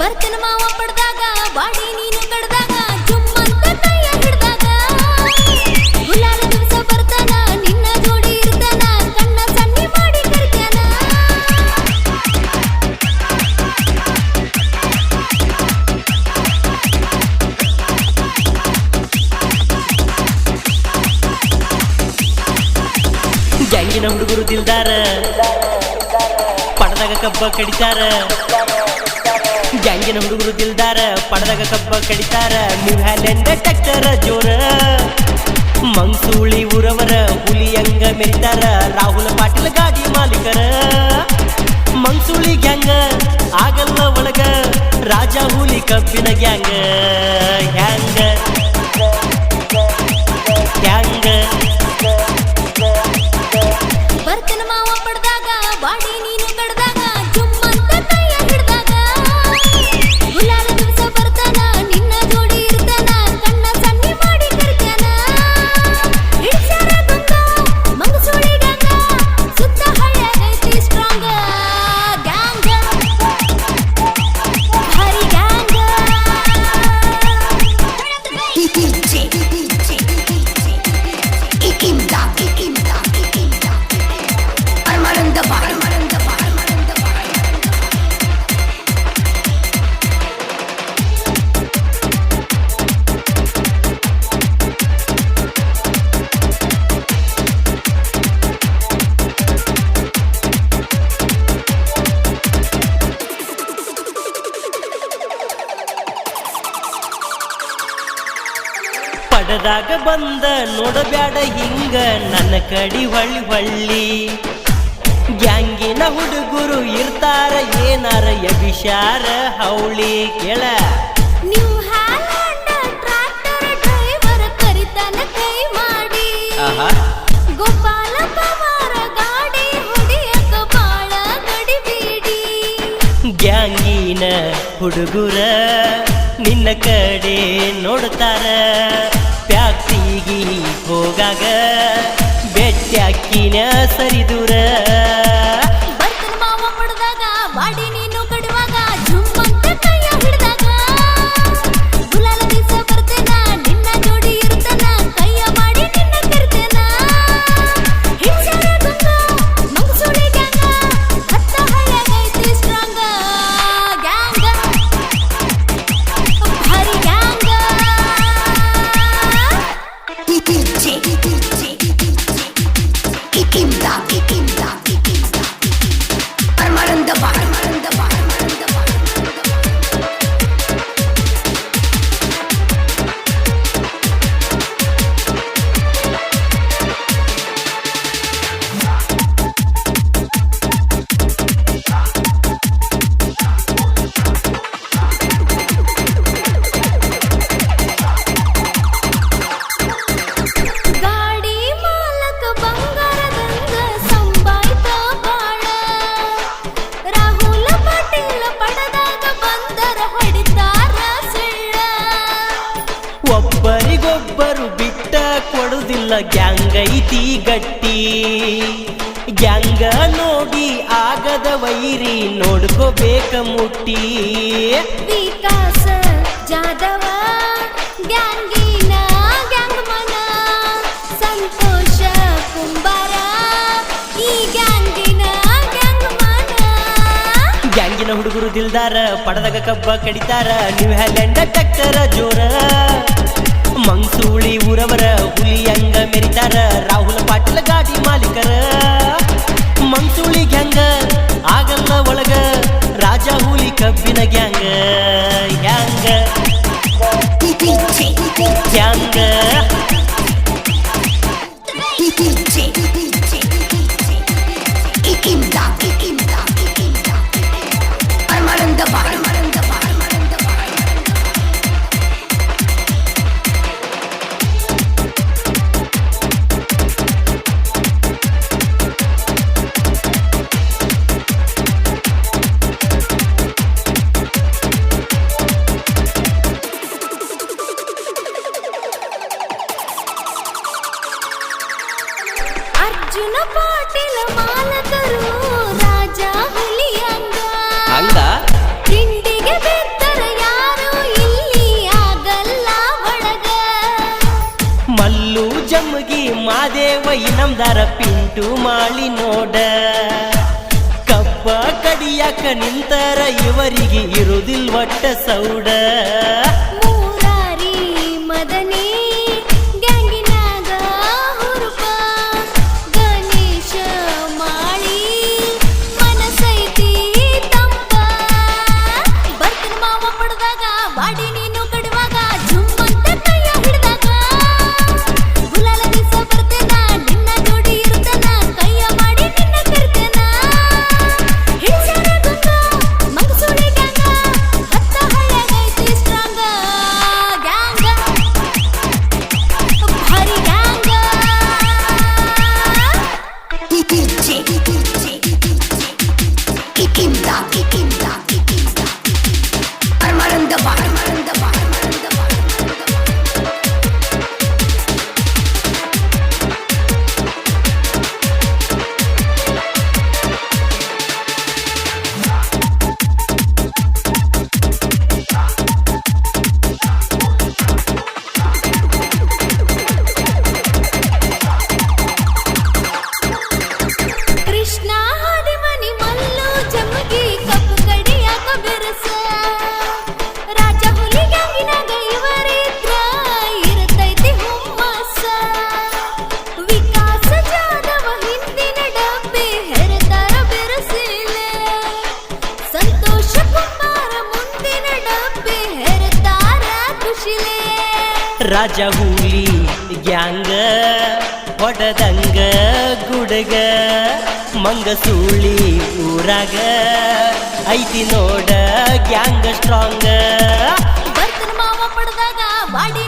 ಬರ್ತನ ಮಾವ ಪಡ್ದಾಗ, ಬಾಡಿ ನೀನು ಕಡ್ದಾಗ ಜುಮ್ಮಂತ ಕೈಯ ಹಿಡ್ದಾಗ. ಗುಲಾಲ ದಿವಸ ಬರ್ತಾನ, ನಿನ್ನ ಜೋಡಿ ಇರ್ತಾನ, ಕಣ್ಣ ಮಾಡಿ ಕರಿತಾನ ಗ್ಯಾಂಗಿನ ಹುಡುಗರು ದಿಲ್ದಾರ. ಪಡದಾಗ ಕಬ್ಬ ಕಡಿತಾರ. ಗ್ಯಾಂಗಿನ ಹುಡುಗರು ದಿಲ್ದಾರ, ಪಡದಾಗ ಕಬ್ಬ ಕಡಿತಾರ. ನೀವು ಹ್ಯಾಲೆಂಡ ಟಕ್ಕರ ಜೋರ. ಊರವರ ಹುಲಿ ಹಂಗ ಮೆರಿತಾರ ರಾಹುಲ ಪಾಟೀಲ್ ಗಾಡಿ ಮಾಲೀಕರ. ಮಂಸೂಳಿ ಗ್ಯಾಂಗ ಆಗಲ್ಲ ಒಳಗ. ರಾಜ ಹುಲಿ ಕಬ್ಬಿನ ಗ್ಯಾಂಗ. ಹ್ಯಾಂಗ ಹ್ಯಾಂಗ ಬರ್ತನ ಮಾವ ಪಡ್ದಾಗ ಬಾಡಿ ಪಡದಾಗ ಬಂದ ನೋಡಬ್ಯಾಡ ಹಿಂಗ ನನ್ನ ಕಡಿ ಹೊಳ್ಳಿ ಹೊಳ್ಳಿ. ಗ್ಯಾಂಗಿನ ಹುಡುಗರು ಇರ್ತಾರ ಏನಾರ ಯಬಿಷಾರ ಹೌಳಿ ಕೇಳ. ಗ್ಯಾಂಗಿನ ಹುಡುಗುರ ನಿನ್ನ ಕಡೆ ನೋಡ್ತಾರ. ಹೋಗಾಗ ಬೆಟ್ಟಕ್ಕಿನ ಸರಿದೂರ ಕೊಡುದಿಲ್ಲ ಗ್ಯಾಂಗ್ ಐತಿ ಗಟ್ಟಿ. ಗ್ಯಾಂಗ ನೋಡಿ ಆಗದ ವೈರಿ ನೋಡ್ಕೋಬೇಕ ಮುಟ್ಟಿ. ವಿಕಾಸ ಜಾದವ ಗ್ಯಾಂಗಿನ ಗ್ಯಾಂಗ್ ಮನ ಸಂತೋಷ ಕುಂಬಾರ ಈ ಗ್ಯಾಂಗಿನ ಗ್ಯಾಂಗ್ ಮನ. ಗ್ಯಾಂಗಿನ ಹುಡುಗರು ದಿಲ್ದಾರ ಪಡದಾಗ ಕಬ್ಬ ಕಡಿತಾರ ನೀವು ಹ್ಯಾಲೆಂಡ ಟಕ್ಕರ ಜೋರ. ಮಂಸೂಳಿ ಊರವರ ಹುಲಿ ಹಂಗ ಮೆರಿತಾರ ರಾಹುಲ ಪಾಟೀಲ್ ಗಾಡಿ ಮಾಲೀಕರ ಮಂಸೂಳಿ ಗ್ಯಾಂಗ ಆಗಲ್ಲ ಒಳಗ ರಾಜ ಹುಲಿ ಕಬ್ಬಿನ ಅರ್ಜುನ ಪಾಟೀಲ ಮಾಲಕರು ರಾಜ ಮಲ್ಲು ಜಮ್ಗಿ ಮಾದೇವ ಪಿಂಟು ಮಾಳಿ ನೋಡ. ಕಪ್ಪ ಕಡಿಯಕ ನಿಂತರ ಇವರಿಗೆ ಇರುದಿಲ್ವಟ್ಟ ಸೌಡ. ರಾಜ ಹೂಲಿ ಗ್ಯಾಂಗ, ಹೊಡದಂಗ, ಗುಡಗ, ಮಂಗಸೂಳಿ, ಊರಾಗ. ಐತಿ ನೋಡ ಗ್ಯಾಂಗ ಸ್ಟ್ರಾಂಗ್. ಬರ್ತಿನ ಮಾವ ಪಡೆದಾಗ ಬಾಡಿ